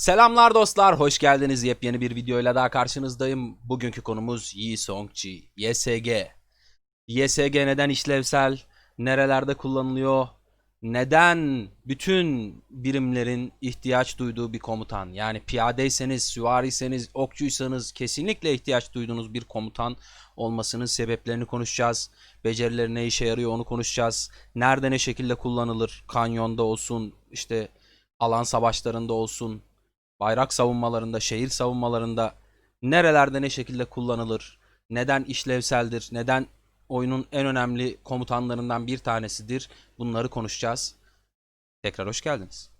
Selamlar dostlar, hoş geldiniz. Yepyeni bir videoyla daha karşınızdayım. Bugünkü konumuz Yi Songji, YSG. YSG neden işlevsel, nerelerde kullanılıyor, neden bütün birimlerin ihtiyaç duyduğu bir komutan. Yani piyadeyseniz, süvariyseniz, okçuysanız kesinlikle ihtiyaç duyduğunuz bir komutan olmasının sebeplerini konuşacağız. Becerileri ne işe yarıyor onu konuşacağız. Nerede ne şekilde kullanılır, kanyonda olsun, işte alan savaşlarında olsun, bayrak savunmalarında, şehir savunmalarında nerelerde ne şekilde kullanılır, neden işlevseldir, neden oyunun en önemli komutanlarından bir tanesidir bunları konuşacağız. Tekrar hoş geldiniz.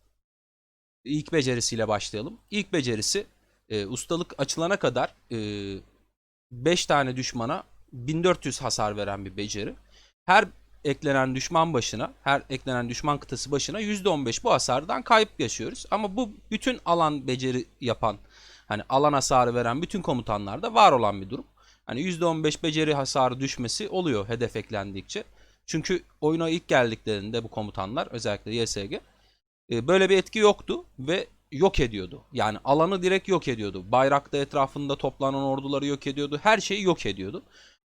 İlk becerisiyle başlayalım. İlk becerisi e, ustalık açılana kadar 5 tane düşmana 1400 hasar veren bir beceri. Her eklenen düşman başına, her eklenen düşman kıtası başına %15 bu hasardan kayıp yaşıyoruz. Ama bu bütün alan beceri yapan, hani alan hasarı veren bütün komutanlarda var olan bir durum. Hani %15 beceri hasarı düşmesi oluyor hedef eklendikçe. Çünkü oyuna ilk geldiklerinde bu komutanlar özellikle YSG e, böyle bir etki yoktu ve yok ediyordu. Yani alanı direkt yok ediyordu. Bayrakta etrafında toplanan orduları yok ediyordu. Her şeyi yok ediyordu.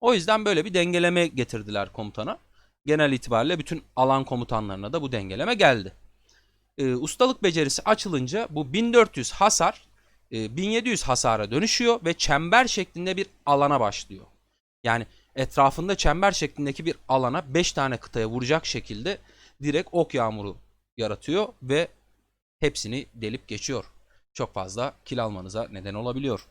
O yüzden böyle bir dengeleme getirdiler komutana genel itibariyle bütün alan komutanlarına da bu dengeleme geldi. E, ustalık becerisi açılınca bu 1400 hasar e, 1700 hasara dönüşüyor ve çember şeklinde bir alana başlıyor. Yani etrafında çember şeklindeki bir alana 5 tane kıtaya vuracak şekilde direkt ok yağmuru yaratıyor ve hepsini delip geçiyor. Çok fazla kil almanıza neden olabiliyor.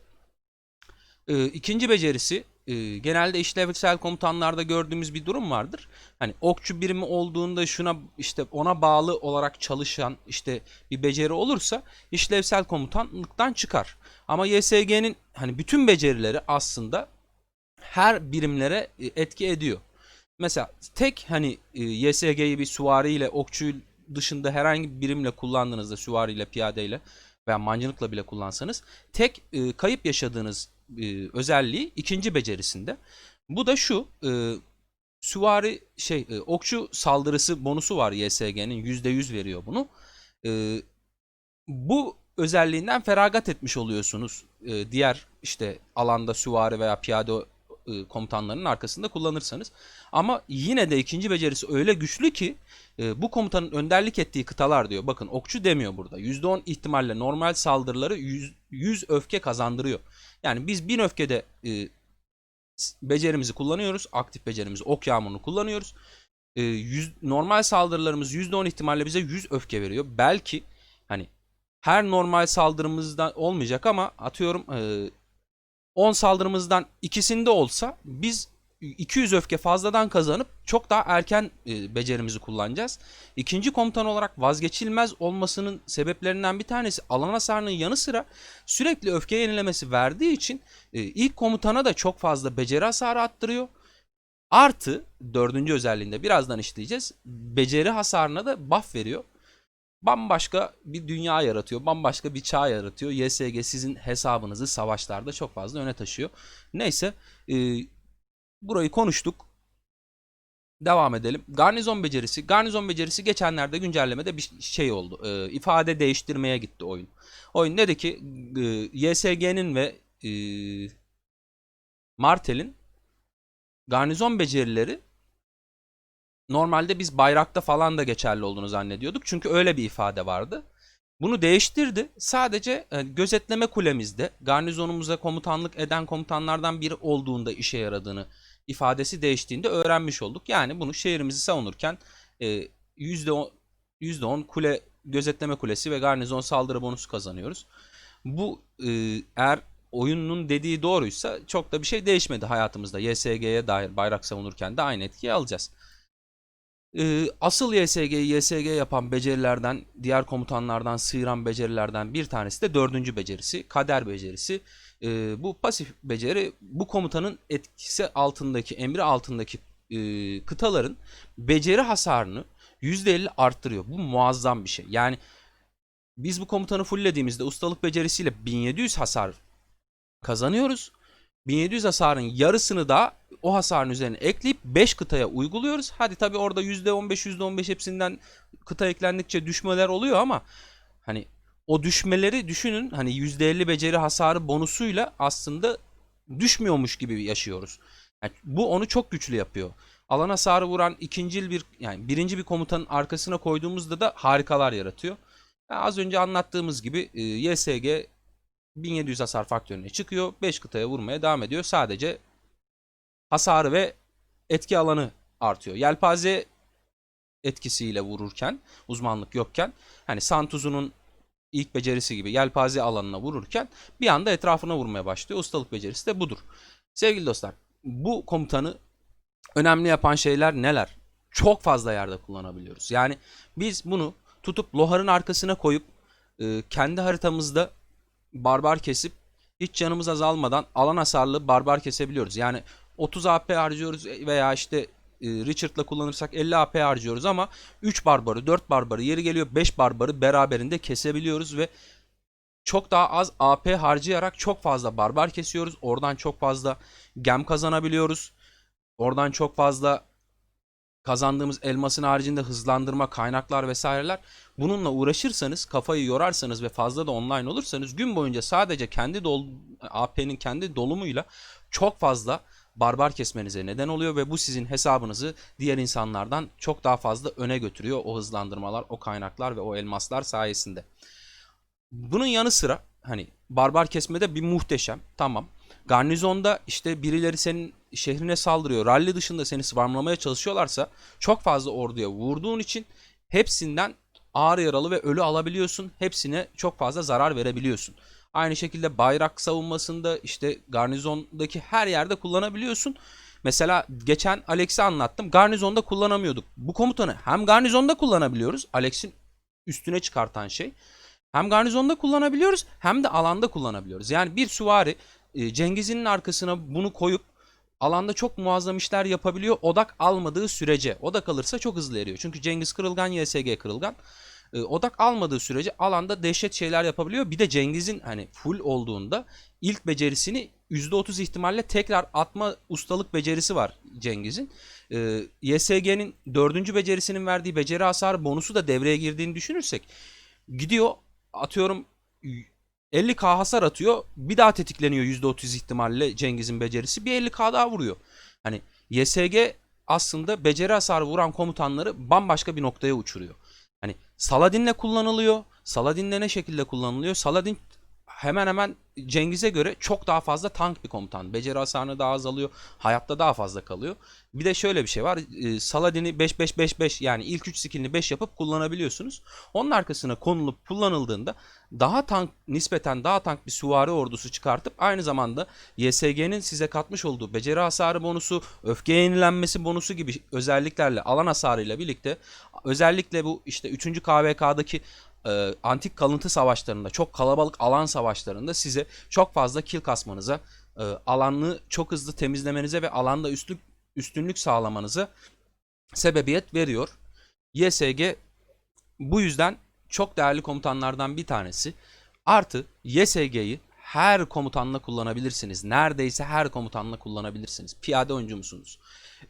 E, ikinci becerisi e, genelde işlevsel komutanlarda gördüğümüz bir durum vardır. Hani okçu birimi olduğunda şuna işte ona bağlı olarak çalışan işte bir beceri olursa işlevsel komutanlıktan çıkar. Ama YSG'nin hani bütün becerileri aslında her birimlere e, etki ediyor. Mesela tek hani e, YSG'yi bir süvariyle okçu dışında herhangi bir birimle kullandığınızda süvariyle piyadeyle veya mancınıkla bile kullansanız tek e, kayıp yaşadığınız e, özelliği ikinci becerisinde. Bu da şu e, süvari şey e, okçu saldırısı bonusu var YSG'nin %100 veriyor bunu. E, bu özelliğinden feragat etmiş oluyorsunuz. E, diğer işte alanda süvari veya piyade e, komutanlarının arkasında kullanırsanız. Ama yine de ikinci becerisi öyle güçlü ki e, bu komutanın önderlik ettiği kıtalar diyor. Bakın okçu demiyor burada. %10 ihtimalle normal saldırıları 100, 100 öfke kazandırıyor. Yani biz bin öfkede e, becerimizi kullanıyoruz. Aktif becerimizi ok yağmurunu kullanıyoruz. E, 100, normal saldırılarımız %10 ihtimalle bize 100 öfke veriyor. Belki hani her normal saldırımızda olmayacak ama atıyorum e, 10 saldırımızdan ikisinde olsa biz 200 öfke fazladan kazanıp çok daha erken e, becerimizi kullanacağız. İkinci komutan olarak vazgeçilmez olmasının sebeplerinden bir tanesi alan hasarının yanı sıra sürekli öfke yenilemesi verdiği için e, ilk komutana da çok fazla beceri hasarı attırıyor. Artı dördüncü özelliğinde birazdan işleyeceğiz. Beceri hasarına da buff veriyor. Bambaşka bir dünya yaratıyor. Bambaşka bir çağ yaratıyor. YSG sizin hesabınızı savaşlarda çok fazla öne taşıyor. Neyse e, burayı konuştuk. Devam edelim. Garnizon becerisi. Garnizon becerisi geçenlerde güncellemede bir şey oldu. E, ifade değiştirmeye gitti oyun. Oyun dedi ki e, YSG'nin ve e, Martel'in garnizon becerileri normalde biz bayrakta falan da geçerli olduğunu zannediyorduk. Çünkü öyle bir ifade vardı. Bunu değiştirdi. Sadece e, gözetleme kulemizde garnizonumuza komutanlık eden komutanlardan biri olduğunda işe yaradığını ifadesi değiştiğinde öğrenmiş olduk. Yani bunu şehrimizi savunurken e, %10, %10 kule gözetleme kulesi ve garnizon saldırı bonusu kazanıyoruz. Bu e, eğer oyunun dediği doğruysa çok da bir şey değişmedi hayatımızda. YSG'ye dair bayrak savunurken de aynı etkiyi alacağız. Ee, asıl YSG'yi YSG yapan becerilerden, diğer komutanlardan sıyıran becerilerden bir tanesi de dördüncü becerisi, kader becerisi. Ee, bu pasif beceri bu komutanın etkisi altındaki, emri altındaki e, kıtaların beceri hasarını %50 arttırıyor. Bu muazzam bir şey. Yani biz bu komutanı fulllediğimizde ustalık becerisiyle 1700 hasar kazanıyoruz. 1700 hasarın yarısını da o hasarın üzerine ekleyip 5 kıtaya uyguluyoruz. Hadi tabi orada %15 %15 hepsinden kıta eklendikçe düşmeler oluyor ama hani o düşmeleri düşünün hani %50 beceri hasarı bonusuyla aslında düşmüyormuş gibi yaşıyoruz. Yani bu onu çok güçlü yapıyor. Alan hasarı vuran ikincil bir yani birinci bir komutanın arkasına koyduğumuzda da harikalar yaratıyor. Yani az önce anlattığımız gibi e, YSG 1700 hasar faktörüne çıkıyor. 5 kıtaya vurmaya devam ediyor. Sadece hasarı ve etki alanı artıyor. Yelpaze etkisiyle vururken, uzmanlık yokken hani Santuz'un ilk becerisi gibi yelpaze alanına vururken bir anda etrafına vurmaya başlıyor. Ustalık becerisi de budur. Sevgili dostlar, bu komutanı önemli yapan şeyler neler? Çok fazla yerde kullanabiliyoruz. Yani biz bunu tutup loharın arkasına koyup kendi haritamızda barbar kesip hiç canımız azalmadan alan hasarlı barbar kesebiliyoruz. Yani 30 AP harcıyoruz veya işte e, Richard'la kullanırsak 50 AP harcıyoruz ama 3 barbarı, 4 barbarı, yeri geliyor 5 barbarı beraberinde kesebiliyoruz ve çok daha az AP harcayarak çok fazla barbar kesiyoruz. Oradan çok fazla gem kazanabiliyoruz. Oradan çok fazla kazandığımız elmasın haricinde hızlandırma, kaynaklar vesaireler. Bununla uğraşırsanız, kafayı yorarsanız ve fazla da online olursanız gün boyunca sadece kendi dol AP'nin kendi dolumuyla çok fazla barbar kesmenize neden oluyor ve bu sizin hesabınızı diğer insanlardan çok daha fazla öne götürüyor o hızlandırmalar, o kaynaklar ve o elmaslar sayesinde. Bunun yanı sıra hani barbar kesmede bir muhteşem tamam. Garnizonda işte birileri senin şehrine saldırıyor. Rally dışında seni sıvarmlamaya çalışıyorlarsa çok fazla orduya vurduğun için hepsinden ağır yaralı ve ölü alabiliyorsun. Hepsine çok fazla zarar verebiliyorsun. Aynı şekilde bayrak savunmasında işte garnizondaki her yerde kullanabiliyorsun. Mesela geçen Alex'i anlattım. Garnizonda kullanamıyorduk. Bu komutanı hem garnizonda kullanabiliyoruz. Alex'in üstüne çıkartan şey. Hem garnizonda kullanabiliyoruz hem de alanda kullanabiliyoruz. Yani bir süvari Cengiz'in arkasına bunu koyup alanda çok muazzam işler yapabiliyor odak almadığı sürece. Odak alırsa çok hızlı eriyor. Çünkü Cengiz kırılgan, YSG kırılgan. E, odak almadığı sürece alanda dehşet şeyler yapabiliyor. Bir de Cengiz'in hani full olduğunda ilk becerisini %30 ihtimalle tekrar atma ustalık becerisi var Cengiz'in. E, YSG'nin dördüncü becerisinin verdiği beceri hasarı bonusu da devreye girdiğini düşünürsek gidiyor atıyorum 50k hasar atıyor. Bir daha tetikleniyor %30 ihtimalle Cengiz'in becerisi. Bir 50k daha vuruyor. Hani YSG aslında beceri hasarı vuran komutanları bambaşka bir noktaya uçuruyor. Hani Saladin'le kullanılıyor. Saladin'le ne şekilde kullanılıyor? Saladin hemen hemen Cengiz'e göre çok daha fazla tank bir komutan. Beceri hasarını daha az alıyor. Hayatta daha fazla kalıyor. Bir de şöyle bir şey var. E, Saladin'i 5-5-5-5 yani ilk 3 skillini 5 yapıp kullanabiliyorsunuz. Onun arkasına konulup kullanıldığında daha tank nispeten daha tank bir süvari ordusu çıkartıp aynı zamanda YSG'nin size katmış olduğu beceri hasarı bonusu, öfke yenilenmesi bonusu gibi özelliklerle alan hasarıyla birlikte özellikle bu işte 3. KVK'daki e, antik kalıntı savaşlarında, çok kalabalık alan savaşlarında size çok fazla kill kasmanıza, e, alanı çok hızlı temizlemenize ve alanda üstlük, üstünlük sağlamanıza sebebiyet veriyor. YSG bu yüzden çok değerli komutanlardan bir tanesi. Artı YSG'yi her komutanla kullanabilirsiniz. Neredeyse her komutanla kullanabilirsiniz. Piyade oyuncu musunuz?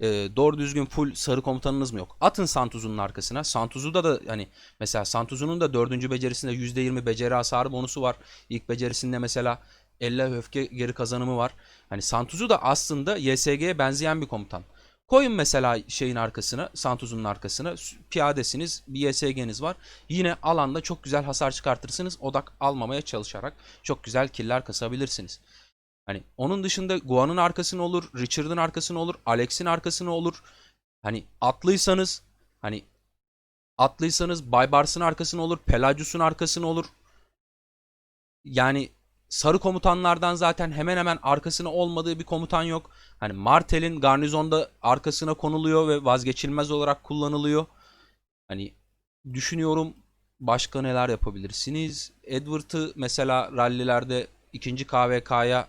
Ee, doğru düzgün full sarı komutanınız mı yok? Atın Santuz'un arkasına. Santuz'u da hani mesela Santuz'un da dördüncü becerisinde %20 beceri hasarı bonusu var. İlk becerisinde mesela 50 öfke geri kazanımı var. Hani Santuz'u da aslında YSG'ye benzeyen bir komutan. Koyun mesela şeyin arkasına, Santuz'un arkasına piyadesiniz, bir YSG'niz var. Yine alanda çok güzel hasar çıkartırsınız. Odak almamaya çalışarak çok güzel killer kasabilirsiniz. Hani onun dışında Guan'ın arkasına olur, Richard'ın arkasına olur, Alex'in arkasına olur. Hani atlıysanız, hani atlıysanız Baybars'ın arkasına olur, Pelagius'un arkasına olur. Yani sarı komutanlardan zaten hemen hemen arkasına olmadığı bir komutan yok. Hani Martel'in garnizonda arkasına konuluyor ve vazgeçilmez olarak kullanılıyor. Hani düşünüyorum başka neler yapabilirsiniz. Edward'ı mesela rallilerde ikinci KVK'ya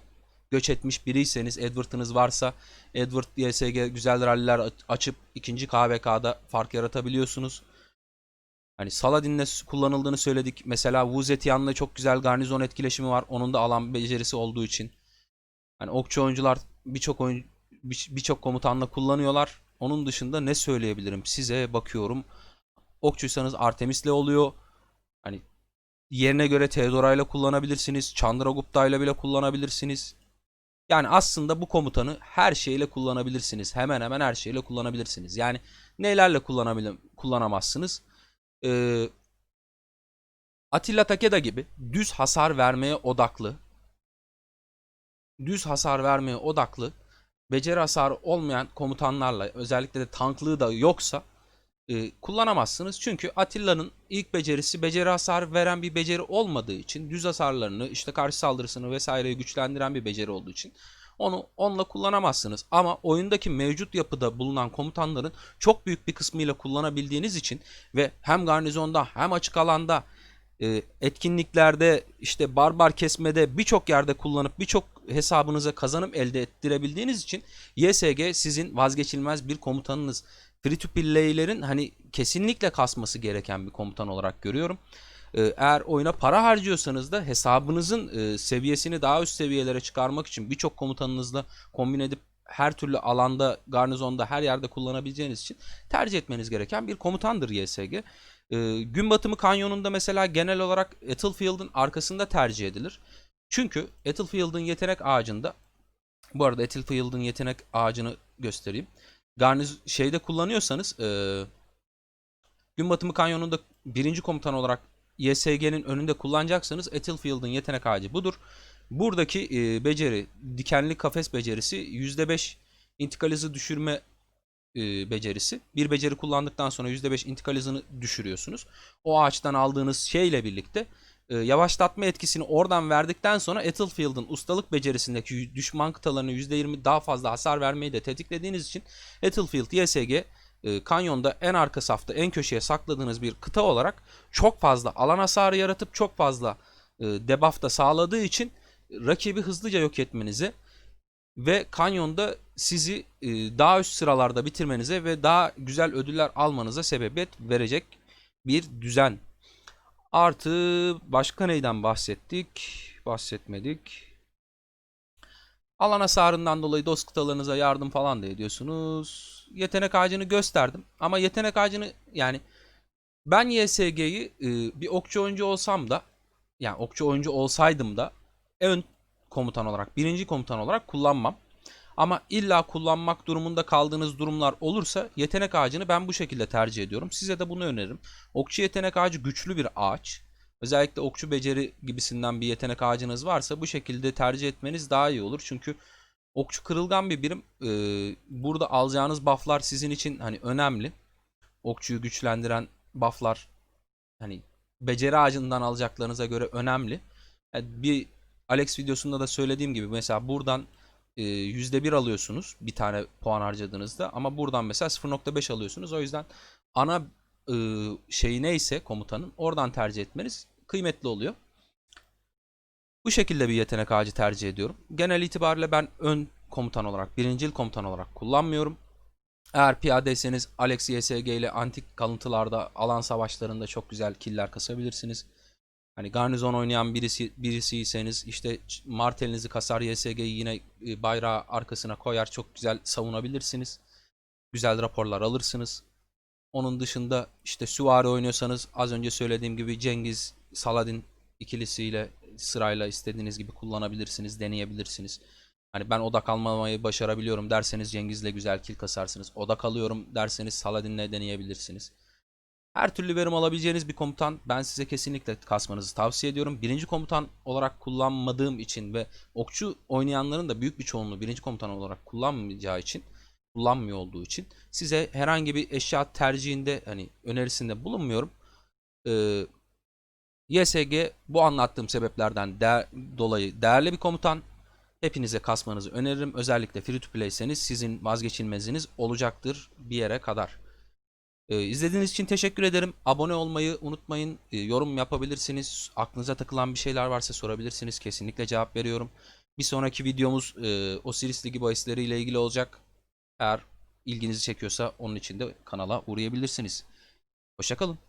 göç etmiş biriyseniz Edward'ınız varsa Edward YSG güzel ralliler açıp ikinci KVK'da fark yaratabiliyorsunuz. Hani Saladin'le kullanıldığını söyledik. Mesela Wu çok güzel garnizon etkileşimi var. Onun da alan becerisi olduğu için. Hani okçu oyuncular birçok oyun birçok komutanla kullanıyorlar. Onun dışında ne söyleyebilirim? Size bakıyorum. Okçuysanız Artemis'le oluyor. Hani Yerine göre Theodora ile kullanabilirsiniz. Chandragupta ile bile kullanabilirsiniz. Yani aslında bu komutanı her şeyle kullanabilirsiniz. Hemen hemen her şeyle kullanabilirsiniz. Yani nelerle kullanabilir, kullanamazsınız? Ee, Atilla Takeda gibi düz hasar vermeye odaklı, düz hasar vermeye odaklı, beceri hasarı olmayan komutanlarla özellikle de tanklığı da yoksa e, kullanamazsınız. Çünkü Atilla'nın ilk becerisi beceri hasar veren bir beceri olmadığı için düz hasarlarını işte karşı saldırısını vesaireyi güçlendiren bir beceri olduğu için onu onunla kullanamazsınız. Ama oyundaki mevcut yapıda bulunan komutanların çok büyük bir kısmıyla kullanabildiğiniz için ve hem garnizonda hem açık alanda e, etkinliklerde işte barbar kesmede birçok yerde kullanıp birçok hesabınıza kazanım elde ettirebildiğiniz için YSG sizin vazgeçilmez bir komutanınız. Free to play'lerin hani kesinlikle kasması gereken bir komutan olarak görüyorum. Ee, Eğer oyuna para harcıyorsanız da hesabınızın e, seviyesini daha üst seviyelere çıkarmak için birçok komutanınızla kombin edip her türlü alanda, garnizonda, her yerde kullanabileceğiniz için tercih etmeniz gereken bir komutandır YSG. Ee, gün batımı kanyonunda mesela genel olarak Ethelfield'ın arkasında tercih edilir. Çünkü Ethelfield'ın yetenek ağacında bu arada Ethelfield'ın yetenek ağacını göstereyim. Garniz şeyde kullanıyorsanız e, gün batımı kanyonunda birinci komutan olarak YSG'nin önünde kullanacaksanız Ethelfield'ın yetenek ağacı budur. Buradaki e, beceri, dikenli kafes becerisi %5 intikal hızı düşürme e, becerisi. Bir beceri kullandıktan sonra %5 intikal hızını düşürüyorsunuz. O ağaçtan aldığınız şeyle birlikte e, yavaşlatma etkisini oradan verdikten sonra Ethelfield'ın ustalık becerisindeki düşman kıtalarına %20 daha fazla hasar vermeyi de tetiklediğiniz için Ethelfield YSG e, kanyonda en arka safta en köşeye sakladığınız bir kıta olarak çok fazla alan hasarı yaratıp çok fazla e, debuff da sağladığı için rakibi hızlıca yok etmenizi ve kanyonda sizi e, daha üst sıralarda bitirmenize ve daha güzel ödüller almanıza sebebiyet verecek bir düzen. Artı başka neyden bahsettik? Bahsetmedik. Alan hasarından dolayı dost kıtalarınıza yardım falan da ediyorsunuz. Yetenek ağacını gösterdim. Ama yetenek ağacını yani ben YSG'yi e, bir okçu oyuncu olsam da yani okçu oyuncu olsaydım da ön komutan olarak, birinci komutan olarak kullanmam. Ama illa kullanmak durumunda kaldığınız durumlar olursa yetenek ağacını ben bu şekilde tercih ediyorum. Size de bunu öneririm. Okçu yetenek ağacı güçlü bir ağaç. Özellikle okçu beceri gibisinden bir yetenek ağacınız varsa bu şekilde tercih etmeniz daha iyi olur. Çünkü okçu kırılgan bir birim. Ee, burada alacağınız bufflar sizin için hani önemli. Okçuyu güçlendiren bufflar hani beceri ağacından alacaklarınıza göre önemli. Yani bir Alex videosunda da söylediğim gibi mesela buradan %1 alıyorsunuz bir tane puan harcadığınızda ama buradan mesela 0.5 alıyorsunuz. O yüzden ana e, şeyi neyse komutanın oradan tercih etmeniz kıymetli oluyor. Bu şekilde bir yetenek ağacı tercih ediyorum. Genel itibariyle ben ön komutan olarak, birincil komutan olarak kullanmıyorum. Eğer piyadeyseniz Alex YSG ile antik kalıntılarda alan savaşlarında çok güzel killer kasabilirsiniz. Hani garnizon oynayan birisi birisiyseniz işte martelinizi kasar YSG'yi yine e, bayrağı arkasına koyar çok güzel savunabilirsiniz. Güzel raporlar alırsınız. Onun dışında işte süvari oynuyorsanız az önce söylediğim gibi Cengiz, Saladin ikilisiyle sırayla istediğiniz gibi kullanabilirsiniz, deneyebilirsiniz. Hani ben odak almamayı başarabiliyorum derseniz Cengiz'le güzel kill kasarsınız. Odak alıyorum derseniz Saladin'le deneyebilirsiniz. Her türlü verim alabileceğiniz bir komutan ben size kesinlikle kasmanızı tavsiye ediyorum. Birinci komutan olarak kullanmadığım için ve okçu oynayanların da büyük bir çoğunluğu birinci komutan olarak kullanmayacağı için kullanmıyor olduğu için size herhangi bir eşya tercihinde hani önerisinde bulunmuyorum. Ee, YSG bu anlattığım sebeplerden de dolayı değerli bir komutan. Hepinize kasmanızı öneririm. Özellikle free to play'seniz sizin vazgeçilmeziniz olacaktır bir yere kadar. Ee, izlediğiniz için teşekkür ederim. Abone olmayı unutmayın. Ee, yorum yapabilirsiniz. Aklınıza takılan bir şeyler varsa sorabilirsiniz. Kesinlikle cevap veriyorum. Bir sonraki videomuz e, Osiris Ligi bahisleri ile ilgili olacak. Eğer ilginizi çekiyorsa onun için de kanala uğrayabilirsiniz. Hoşçakalın.